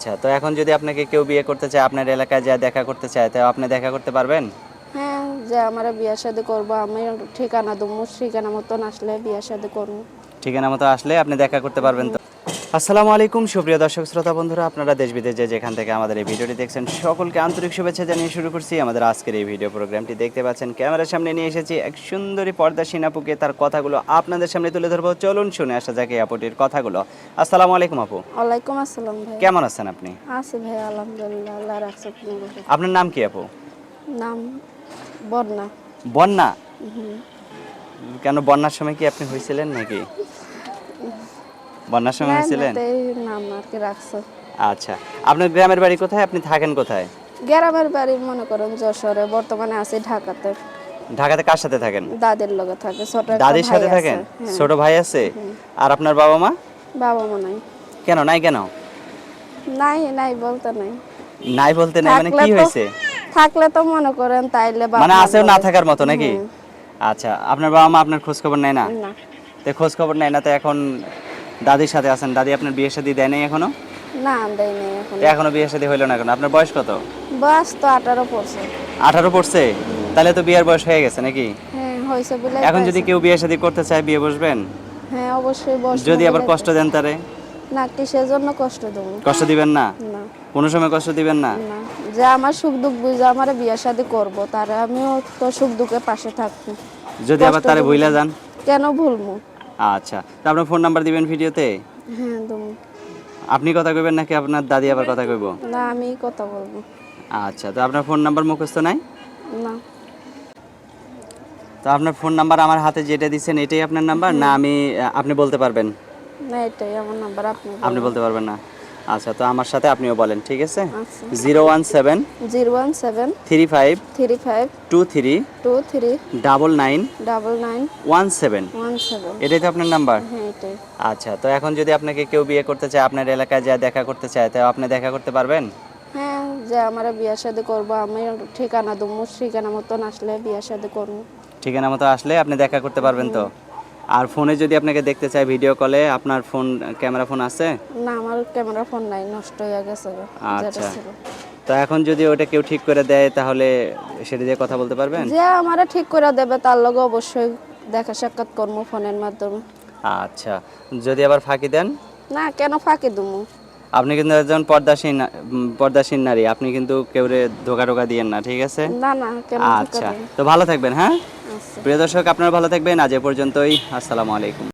আচ্ছা তো এখন যদি আপনাকে কেউ বিয়ে করতে চায়, আপনার এলাকায় যা দেখা করতে চায় তাও আপনি দেখা করতে পারবেন? হ্যাঁ যে আমার বিয়ে শাদী করব, আমি ঠিকানা দেবো, ঠিকানা মতন আসলে বিয়ে শাদী করব। ঠিকানা মতো আসলে আপনি দেখা করতে পারবেন তো। আসসালামু আলাইকুম সুপ্রিয় দর্শক শ্রোতা বন্ধুরা আপনারা দেশ বিদেশে যেখান থেকে আমাদের এই ভিডিওটি দেখছেন সকলকে আন্তরিক শুভেচ্ছা জানিয়ে শুরু করছি আমাদের আজকের এই ভিডিও প্রোগ্রামটি। দেখতে পাচ্ছেন ক্যামেরার সামনে নিয়ে এসেছি এক সুন্দরী পর্দা সিনাপুকে তার কথাগুলো আপনাদের সামনে তুলে ধরবো। চলুন শুনে আসা যাক এই আপুটির কথাগুলো। আসসালামু আলাইকুম আপু। ওয়ালাইকুম আসসালাম ভাই। কেমন আছেন আপনি? আছি ভাই আলহামদুলিল্লাহ আল্লাহ রাখছে আপনার নাম কি আপু? নাম বন্যা। বন্যা। কেন বন্যার সময় কি আপনি হয়েছিলেন নাকি? বন্যার সময় হয়েছিলেন নাম আর কি রাখছে। আচ্ছা আপনার গ্রামের বাড়ি কোথায়? আপনি থাকেন কোথায়? গ্রামের বাড়ি মনে করেন যশোরে বর্তমানে আছি ঢাকাতে। ঢাকাতে কার সাথে থাকেন? দাদির লগে থাকে ছোট দাদির ভাই সাথে আছে। থাকেন? হ্যাঁ। ছোট ভাই আছে? আর আপনার বাবা মা? বাবা মা নাই। কেন নাই কেন? নাই নাই বলতে নাই। নাই বলতে নাই মানে কি হয়েছে? থাকলে তো মনে করেন তাইলে মানে মা আছেও না থাকার মতো নাকি? আচ্ছা আপনার বাবা মা আপনার খোঁজ খবর নেয় না? তো খোঁজ খবর নেয় না তো এখন দাদির সাথে আছেন। দাদি আপনার বিয়ে শাদী দেয় নাই এখনও? না দেয় নাই এখন। এখনও বিয়ে শাদী হইল না কেন? আপনার বয়স কত? বয়স তো আঠারো পড়ছে। আঠারো পড়ছে? তাহলে তো বিয়ের বয়স হয়ে গেছে নাকি? হ্যাঁ বলে এখন যদি কেউ বিয়ে শাদী করতে চায় বিয়ে বসবেন? হ্যাঁ অবশ্যই বস যদি আবার কষ্ট দেন তারে? না কিসের জন্য কষ্ট দেবো? কষ্ট দিবেন না। কোনো সময় কষ্ট দিবেন না? যে আমার সুখ দুঃখ বুঝে আমার বিয়ে শাদি করব তারে আমিও তো সুখ দুঃখের পাশে থাকব। যদি আবার তারে ভুইলা যান? কেন ভুলবো? আচ্ছা তো আপনার ফোন নাম্বার দিবেন ভিডিওতে? হ্যাঁ দেবো। আপনি কথা কইবেন নাকি আপনার দাদি আবার কথা কইব? না আমি কথা বলব। আচ্ছা তো আপনার ফোন নাম্বার মুখস্থ নাই? না। তো আপনার ফোন নাম্বার আমার হাতে যেটা দিচ্ছেন এটাই আপনার নাম্বার? না আমি আপনি বলতে পারবেন? না এটাই আমার নাম্বার আপনি আপনি বলতে পারবেন না। আচ্ছা তো আমার সাথে আপনিও বলেন ঠিক আছে? আচ্ছা। Zero one seven zero one seven three five three five two three two three double nine double nine one seven one seven এটাই তো আপনার নাম্বার? হ্যাঁ আচ্ছা তো এখন যদি আপনাকে কেউ বিয়ে করতে চায় আপনার এলাকায় যা দেখা করতে চায় তাও আপনি দেখা করতে পারবেন? হ্যাঁ যে আমার বিয়ে শাদি করব আমি ঠিকানা দেবো ঠিকানা মতন আসলে বিয়ে শাদি করব। ঠিকানা মতো আসলে আপনি দেখা করতে পারবেন তো? আর ফোনে যদি আপনাকে দেখতে চাই ভিডিও কলে আপনার ফোন ক্যামেরা ফোন আছে? না আমার ক্যামেরা ফোন নাই নষ্ট হয়ে গেছে আচ্ছা। তো এখন যদি ওটা কেউ ঠিক করে দেয় তাহলে সেটা দিয়ে কথা বলতে পারবেন? যে আমারে ঠিক করে দেবে তার লগে অবশ্যই দেখা সাক্ষাৎ করব ফোনের মাধ্যমে। আচ্ছা। যদি আবার ফাঁকি দেন? না কেন ফাঁকি দুমু? আপনি কিন্তু একজন পর্দাসীন পর্দাসীন নারী আপনি কিন্তু কেউরে ধোকা টোকা দিয়েন না ঠিক আছে? না না আচ্ছা। তো ভালো থাকবেন হ্যাঁ? প্রিয় দর্শক আপনারা ভালো থাকবেন। আজ এ পর্যন্তই। আসসালামু আলাইকুম।